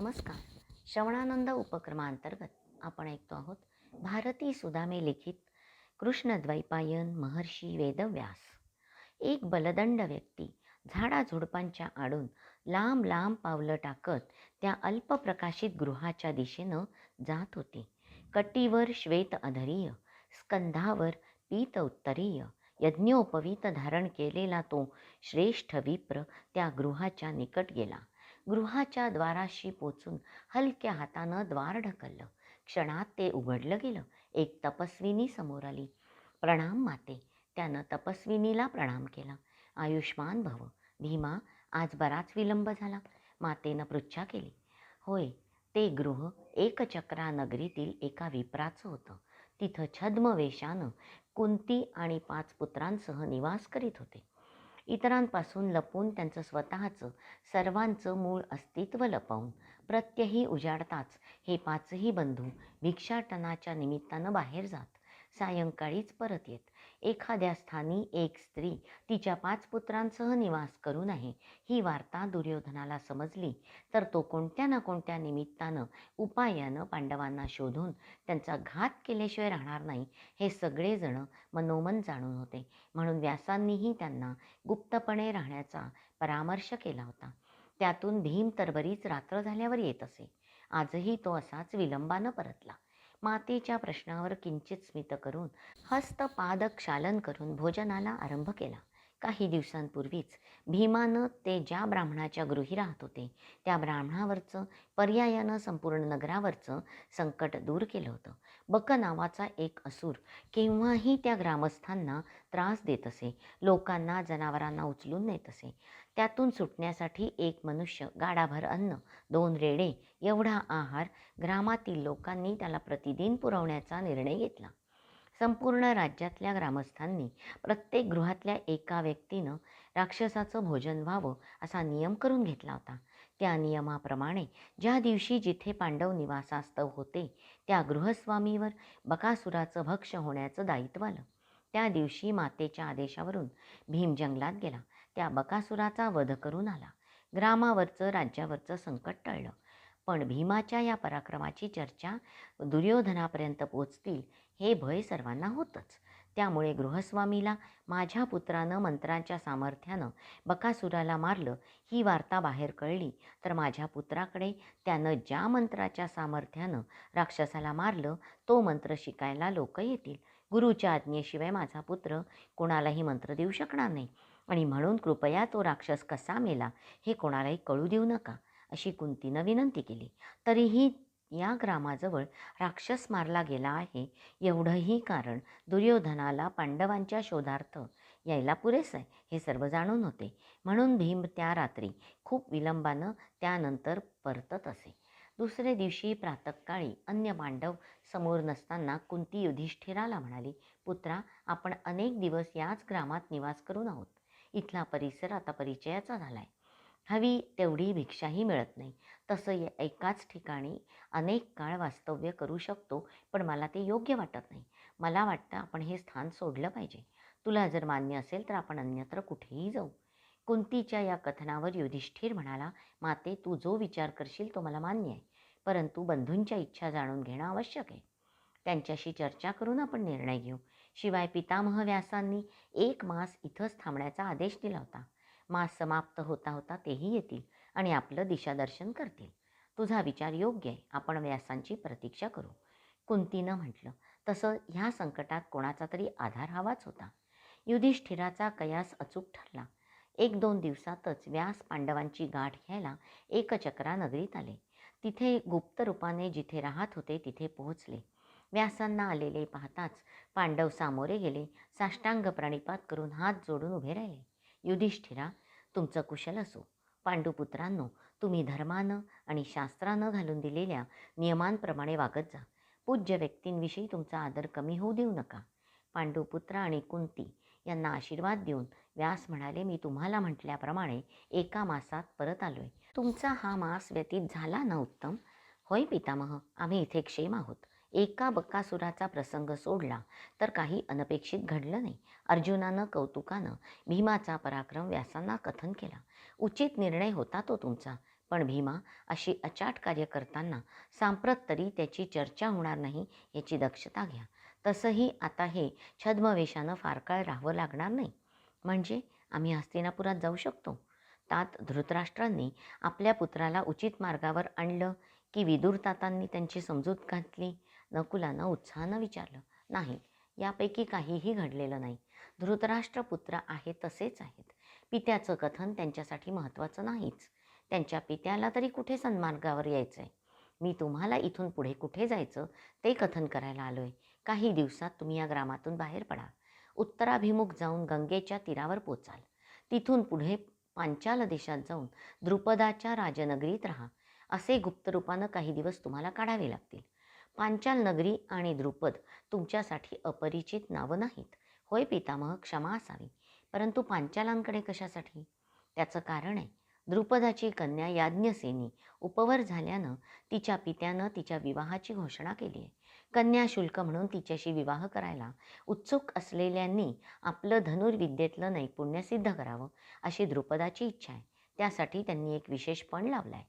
नमस्कार. श्रवणानंद उपक्रमांतर्गत आपण ऐकतो आहोत भारती सुदामे लिखित कृष्णद्वैपायन महर्षी वेदव्यास. एक बलदंड व्यक्ती झाडाझुडपांच्या आडून लांब लांब पावलं टाकत त्या अल्पप्रकाशित गृहाच्या दिशेनं जात होते. कटीवर श्वेत अधरीय स्कंधावर पीत उत्तरीय यज्ञोपवीत धारण केलेला तो श्रेष्ठ विप्र त्या गृहाच्या निकट गेला. गृहाच्या द्वाराशी पोचून हलक्या हातानं द्वार ढकललं. क्षणात ते उघडलं गेलं. एक तपस्विनी समोर आली. प्रणाम माते. त्यानं तपस्विनीला प्रणाम केला. आयुष्मान भव. भीमा आज बराच विलंब झाला. मातेनं पृच्छा केली. होय ते गृह एकचक्रा नगरीतील एका विप्राचं होतं. तिथं छद्म वेशानं कुंती आणि पाच पुत्रांसह निवास करीत होते. इतरांपासून लपून त्यांचं स्वतःचं सर्वांचं मूळ अस्तित्व लपवून प्रत्यही उजाडताच हे पाचही बंधू भिक्षाटनाच्या निमित्तानं बाहेर जात सायंकाळीच परत येत. एखाद्या स्थानी एक स्त्री तिच्या पाच पुत्रांसह निवास करून आहे. ही वार्ता दुर्योधनाला समजली. तर तो कोणत्या ना कोणत्या निमित्तानं उपायानं पांडवांना शोधून त्यांचा घात केल्याशिवाय राहणार नाही हे सगळेजण मनोमन जाणून होते. म्हणून व्यासांनीही त्यांना गुप्तपणे राहण्याचा परामर्श केला होता. त्यातून भीम तर बरीच रात्र झाल्यावर येत असे. आजही तो असाच विलंबानं परतला. मातेच्या प्रश्नावर किंचित स्मित करून हस्तपादक्षालन करून भोजनाला आरंभ केला. काही दिवसांपूर्वीच भीमानं ते ज्या ब्राह्मणाच्या गृही राहत होते त्या ब्राह्मणावरचं पर्यायानं संपूर्ण नगरावरचं संकट दूर केलं होतं. बक नावाचा एक असूर केव्हाही त्या ग्रामस्थांना त्रास देत असे लोकांना जनावरांना उचलून नेत असे. त्यातून सुटण्यासाठी एक मनुष्य गाडाभर अन्न दोन रेडे एवढा आहार ग्रामातील लोकांनी त्याला प्रतिदिन पुरवण्याचा निर्णय घेतला. संपूर्ण राज्यातल्या ग्रामस्थांनी प्रत्येक गृहातल्या एका व्यक्तीनं राक्षसाचं भोजन व्हावं असा नियम करून घेतला होता. त्या नियमाप्रमाणे ज्या दिवशी जिथे पांडव निवासास्तव होते त्या गृहस्वामीवर बकासुराचं भक्ष होण्याचं दायित्व आलं. त्या दिवशी मातेच्या आदेशावरून भीम जंगलात गेला. त्या बकासुराचा वध करून आला. ग्रामावरचं राज्यावरचं संकट टळलं. पण भीमाच्या या पराक्रमाची चर्चा दुर्योधनापर्यंत पोचतील हे भय सर्वांना होतंच. त्यामुळे गृहस्वामीला माझ्या पुत्रानं मंत्रांच्या सामर्थ्यानं बकासुराला मारलं ही वार्ता बाहेर कळली. तर माझ्या पुत्राकडे त्यानं ज्या मंत्राच्या सामर्थ्यानं राक्षसाला मारलं तो मंत्र शिकायला लोक येतील. गुरुच्या आज्ञेशिवाय माझा पुत्र कोणालाही मंत्र देऊ शकणार नाही. आणि म्हणून कृपया तो राक्षस कसा मेला हे कोणालाही कळू देऊ नका अशी कुंतीनं विनंती केली. तरीही या ग्रामाजवळ राक्षस मारला गेला आहे. एवढंही कारण दुर्योधनाला पांडवांच्या शोधार्थ यायला पुरेसं आहे हे सर्व जाणून होते. म्हणून भीम त्या रात्री खूप विलंबानं त्यानंतर परतत असे. दुसरे दिवशी प्रातकाळी अन्य पांडव समोर नसताना कुंती युधिष्ठिराला म्हणाली पुत्रा आपण अनेक दिवस याच ग्रामात निवास करून आहोत. इथला परिसर आता परिचयाचा झाला आहे हवी तेवढी भिक्षाही मिळत नाही. तसं एकाच ठिकाणी अनेक काळ वास्तव्य करू शकतो पण मला ते योग्य वाटत नाही. मला वाटतं आपण हे स्थान सोडलं पाहिजे. तुला जर मान्य असेल तर आपण अन्यत्र कुठेही जाऊ. कुंतीच्या या कथनावर युधिष्ठिर म्हणाला माते तू जो विचार करशील तो मला मान्य आहे. परंतु बंधूंच्या इच्छा जाणून घेणं आवश्यक आहे. त्यांच्याशी चर्चा करून आपण निर्णय घेऊ. शिवाय पितामह व्यासांनी एक मास इथंच थांबण्याचा आदेश दिला होता. मास समाप्त होता होता तेही येतील आणि आपलं दिशादर्शन करतील. तुझा विचार योग्य आहे. आपण व्यासांची प्रतीक्षा करू. कुंतीनं म्हटलं तसं ह्या संकटात कोणाचा तरी आधार हवाच होता. युधिष्ठिराचा कयास अचूक ठरला. एक दोन दिवसातच व्यास पांडवांची गाठ घ्यायला एकचक्रा नगरीत आले. तिथे गुप्त रूपाने जिथे राहत होते तिथे पोहोचले. व्यासांना आलेले पाहताच पांडव सामोरे गेले. साष्टांग प्रणिपात करून हात जोडून उभे राहिले. युधिष्ठिरा तुमचं कुशल असो. पांडुपुत्रांनो तुम्ही धर्मानं आणि शास्त्रानं घालून दिलेल्या नियमांप्रमाणे वागत जा. पूज्य व्यक्तींविषयी तुमचा आदर कमी होऊ देऊ नका. पांडुपुत्र आणि कुंती यांना आशीर्वाद देऊन व्यास म्हणाले मी तुम्हाला म्हटल्याप्रमाणे एका मासात परत आलो आहे तुमचा हा मास व्यतीत झाला ना उत्तम? होय पितामह आम्ही इथे क्षेम आहोत. एका बक्कासुराचा प्रसंग सोडला तर काही अनपेक्षित घडलं नाही. अर्जुनानं कौतुकानं भीमाचा पराक्रम व्यासांना कथन केला. उचित निर्णय होता तो तुमचा पण भीमा अशी अचाट कार्य करताना सांप्रत तरी त्याची चर्चा होणार नाही याची दक्षता घ्या. तसंही आता हे छद्मवेशानं फार काळ राहावं लागणार नाही. म्हणजे आम्ही हस्तिनापुरात जाऊ शकतो? तात धृतराष्ट्रांनी आपल्या पुत्राला उचित मार्गावर आणलं की विदुरतातांनी त्यांची समजूत घातली? नकुलानं उत्साहानं विचारलं नाही यापैकी काहीही घडलेलं नाही. धृतराष्ट्रपुत्र आहे तसेच आहेत. पित्याचं कथन त्यांच्यासाठी महत्त्वाचं नाहीच. त्यांच्या पित्याला तरी कुठे सन्मार्गावर यायचं आहे मी तुम्हाला इथून पुढे कुठे जायचं ते कथन करायला आलो आहे काही दिवसात तुम्ही या ग्रामातून बाहेर पडा. उत्तराभिमुख जाऊन गंगेच्या तीरावर पोचाल. तिथून पुढे पांचाल देशात जाऊन द्रुपदाच्या राजनगरीत राहा. असे गुप्तरूपानं काही दिवस तुम्हाला काढावे लागतील. पांचाल नगरी आणि द्रुपद तुमच्यासाठी अपरिचित नावं नाहीत. होय पितामह क्षमा असावी. परंतु पांचालांकडे कशासाठी? त्याचं कारण आहे द्रुपदाची कन्या याज्ञसेनी उपवर झाल्यानं तिच्या पित्यानं तिच्या विवाहाची घोषणा केली आहे. कन्या शुल्क म्हणून तिच्याशी विवाह करायला उत्सुक असलेल्यांनी आपलं धनुर्विद्येतलं नैपुण्य सिद्ध करावं अशी द्रुपदाची इच्छा आहे. त्यासाठी त्यांनी एक विशेष पण लावला आहे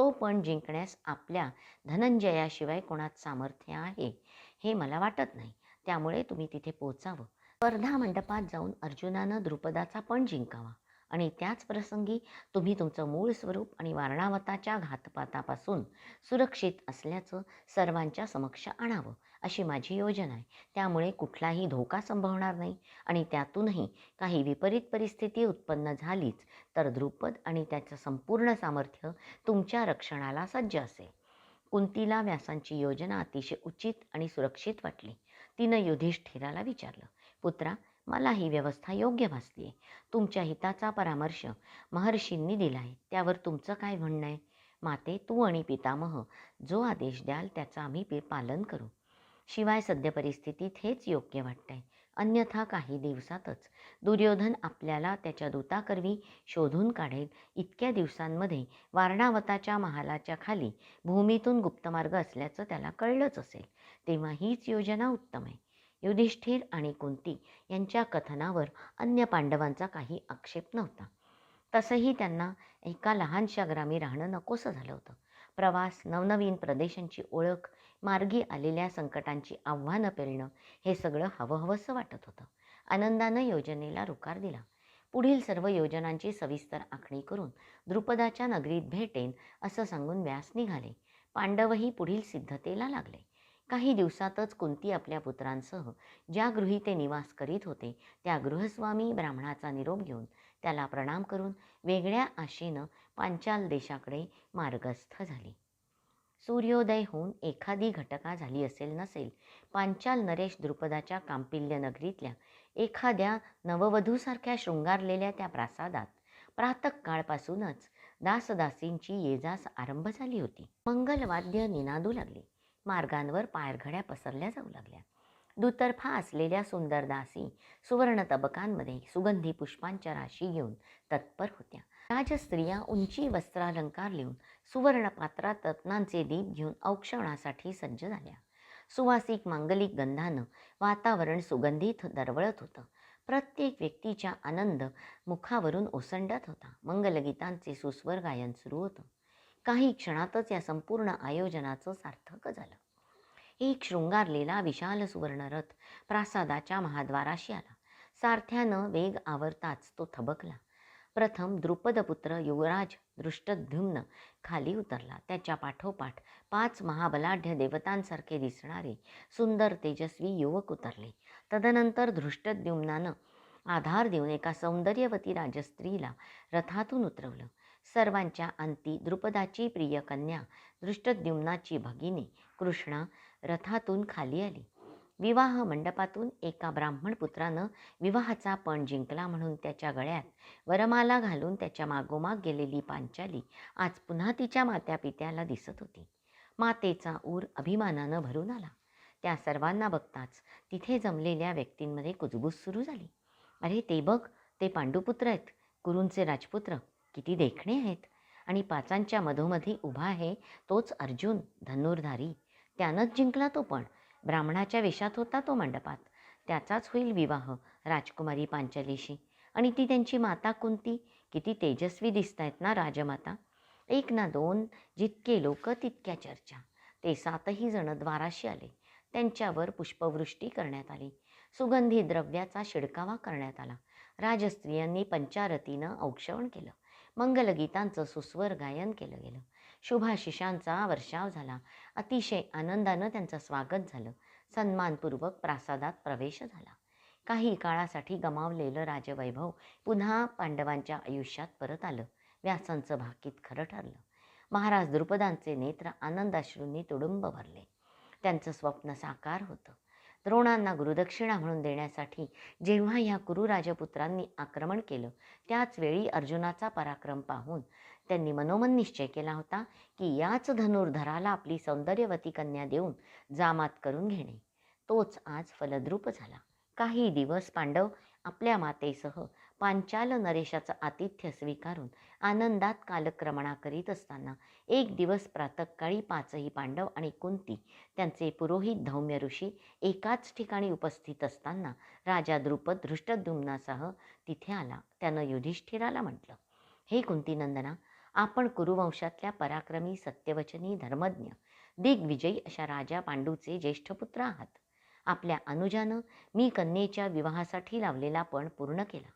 तो पण जिंकण्यास आपल्या धनंजयाशिवाय कोणात सामर्थ्य आहे हे मला वाटत नाही. त्यामुळे तुम्ही तिथे पोचावं. स्पर्धा मंडपात जाऊन अर्जुनानं द्रुपदाचा पण जिंकावा आणि त्याच प्रसंगी तुम्ही तुमचं मूळ स्वरूप आणि वारणावताच्या घातपातापासून सुरक्षित असल्याचं सर्वांच्या समक्ष आणावं. अशी माझी योजना आहे. त्यामुळे कुठलाही धोका संभवणार नाही आणि त्यातूनही काही विपरीत परिस्थिती उत्पन्न झालीच तर द्रुपद आणि त्याचं संपूर्ण सामर्थ्य तुमच्या रक्षणाला सज्ज असेल. कुंतीला व्यासांची योजना अतिशय उचित आणि सुरक्षित वाटली. तिनं युधिष्ठिराला विचारलं पुत्रा मला ही व्यवस्था योग्य भासली आहे तुमच्या हिताचा परामर्श महर्षींनी दिला आहे त्यावर तुमचं काय म्हणणं आहे? माते तू आणि पितामह जो आदेश द्याल त्याचं आम्ही पे पालन करू. शिवाय सद्य परिस्थितीत हेच योग्य वाटतंय. अन्यथा काही दिवसातच दुर्योधन आपल्याला त्याच्या दूताकरवी शोधून काढेल. इतक्या दिवसांमध्ये वारणावताच्या महालाच्या खाली भूमीतून गुप्तमार्ग असल्याचं त्याला कळलंच असेल. तेव्हा हीच योजना उत्तम आहे. युधिष्ठिर आणि कुंती यांच्या कथनावर अन्य पांडवांचा काही आक्षेप नव्हता. तसंही त्यांना एका लहानशा ग्रामी राहणं नकोसं झालं होतं. प्रवास नवनवीन प्रदेशांची ओळख मार्गी आलेल्या संकटांची आव्हानं पेलणं हे सगळं हवंहवंसं वाटत होतं. आनंदानं योजनेला रुकार दिला. पुढील सर्व योजनांची सविस्तर आखणी करून द्रुपदाच्या नगरीत भेटेन असं सांगून व्यास निघाले. पांडवही पुढील सिद्धतेला लागले. काही दिवसातच कुंती आपल्या पुत्रांसह ज्या गृही ते निवास करीत होते त्या गृहस्वामी ब्राह्मणाचा निरोप घेऊन त्याला प्रणाम करून वेगळ्या आशेनं पांचाल देशाकडे मार्गस्थ झाली. सूर्योदय होऊन एखादी घटका झाली असेल नसेल पांचाल नरेश द्रुपदाच्या कांपिल्य नगरीतल्या एखाद्या नववधूसारख्या शृंगारलेल्या त्या प्रासादात प्रातकाळपासूनच दासदासींची येजास आरंभ झाली होती. मंगलवाद्य निनादू लागले. मार्गांवर पायरघड्या पसरल्या जाऊ लागल्या. दुतर्फा असलेल्या सुंदर दासी सुवर्ण तबकांमध्ये सुगंधी पुष्पांच्या राशी घेऊन तत्पर होत्या. राज स्त्रिया उंची वस्त्रालंकार लिहून सुवर्ण पात्रात रत्नांचे दीप घेऊन औक्षणासाठी सज्ज झाल्या. सुवासिक मांगलिक गंधानं वातावरण सुगंधित दरवळत होतं. प्रत्येक व्यक्तीच्या आनंद मुखावरून ओसंडत होता. मंगलगीतांचे सुस्वर गायन सुरू होतं. काही क्षणातच या संपूर्ण आयोजनाचं सार्थक झालं. एक शृंगारलेला विशाल सुवर्णरथ प्रासादाच्या महाद्वाराशी आला. सारथ्यानं वेग आवरताच तो थबकला. प्रथम द्रुपदपुत्र युवराज दृष्टद्युम्न खाली उतरला. त्याच्या पाठोपाठ पाच महाबलाढ्य देवतांसारखे दिसणारे सुंदर तेजस्वी युवक उतरले. तदनंतर धृष्टद्युम्नानं आधार देऊन एका सौंदर्यवती राजस्त्रीला रथातून उतरवलं. सर्वांच्या अंती द्रुपदाची प्रिय कन्या दृष्टद्युम्नाची भगिनी कृष्णा रथातून खाली आली. विवाह मंडपातून एका ब्राह्मण पुत्रानं विवाहाचा पण जिंकला म्हणून त्याच्या गळ्यात वरमाला घालून त्याच्या मागोमाग गेलेली पांचाली आज पुन्हा तिच्या मात्यापित्याला दिसत होती. मातेचा ऊर अभिमानानं भरून आला. त्या सर्वांना बघताच तिथे जमलेल्या व्यक्तींमध्ये कुजबूज सुरू झाली. अरे ते बघ ते पांडुपुत्र आहेत. कुरूंचे राजपुत्र. किती देखणे आहेत. आणि पाचांच्या मधोमधी उभा आहे तोच अर्जुन धनुर्धारी. त्यानंच जिंकला तो पण. ब्राह्मणाच्या वेशात होता तो मंडपात. त्याचाच होईल विवाह राजकुमारी पांचालीशी. आणि ती त्यांची माता कोणती किती तेजस्वी दिसत आहेत ना राजमाता. एक ना दोन जितके लोक तितक्या चर्चा. ते सातही जण द्वाराशी आले. त्यांच्यावर पुष्पवृष्टी करण्यात आली. सुगंधी द्रव्याचा शिडकावा करण्यात आला. राजस्त्रियांनी पंचारतीनं औक्षवण केलं. मंगलगीतांचं सुस्वर गायन केलं गेलं. शुभाशिषांचा वर्षाव झाला. अतिशय आनंदानं त्यांचं स्वागत झालं. सन्मानपूर्वक प्रासादात प्रवेश झाला. काही काळासाठी गमावलेलं राजवैभव पुन्हा पांडवांच्या आयुष्यात परत आलं. व्यासांचं भाकीत खरं ठरलं. महाराज द्रुपदांचे नेत्र आनंदाश्रूंनी तुडुंब भरले. त्यांचं स्वप्न साकार होतं. द्रोणांना गुरुदक्षिणा म्हणून देण्यासाठी जेव्हा ह्या कुरु राजपुत्रांनी आक्रमण केलं त्याच वेळी अर्जुनाचा पराक्रम पाहून त्यांनी मनोमन निश्चय केला होता की याच धनुर्धराला आपली सौंदर्यवती कन्या देऊन जामात करून घेणे. तोच आज फलद्रूप झाला. काही दिवस पांडव आपल्या मातेसह पांचाल नरेशाचं आतिथ्य स्वीकारून आनंदात कालक्रमणा करीत असताना एक दिवस प्रातःकाळी पाचही पांडव आणि कुंती त्यांचे पुरोहित धौम्य ऋषी एकाच ठिकाणी उपस्थित असताना राजा द्रुपद धृष्टद्युम्नासह तिथे आला. त्यानं युधिष्ठिराला म्हटलं हे कुंतीनंदना आपण कुरुवंशातल्या पराक्रमी सत्यवचनी धर्मज्ञ दिग्विजयी अशा राजा पांडूचे ज्येष्ठ पुत्र आहात. आपल्या अनुजानं मी कन्येच्या विवाहासाठी लावलेला पण पूर्ण केला.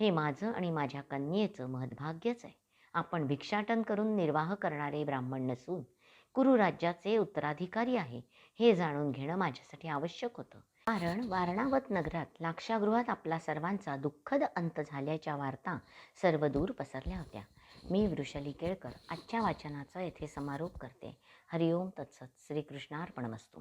हे माझं आणि माझ्या कन्येचं महद्भाग्यच आहे. आपण भिक्षाटन करून निर्वाह करणारे ब्राह्मण नसून कुरुराज्याचे उत्तराधिकारी आहे हे जाणून घेणं माझ्यासाठी आवश्यक होतं. कारण वारणावत नगरात लाक्षागृहात आपला सर्वांचा दुःखद अंत झाल्याच्या वार्ता सर्वदूर पसरल्या होत्या. मी वृषली केळकर आजच्या वाचनाचा येथे समारोप करते. हरिओम तत्सत. श्रीकृष्णार्पणमस्तू.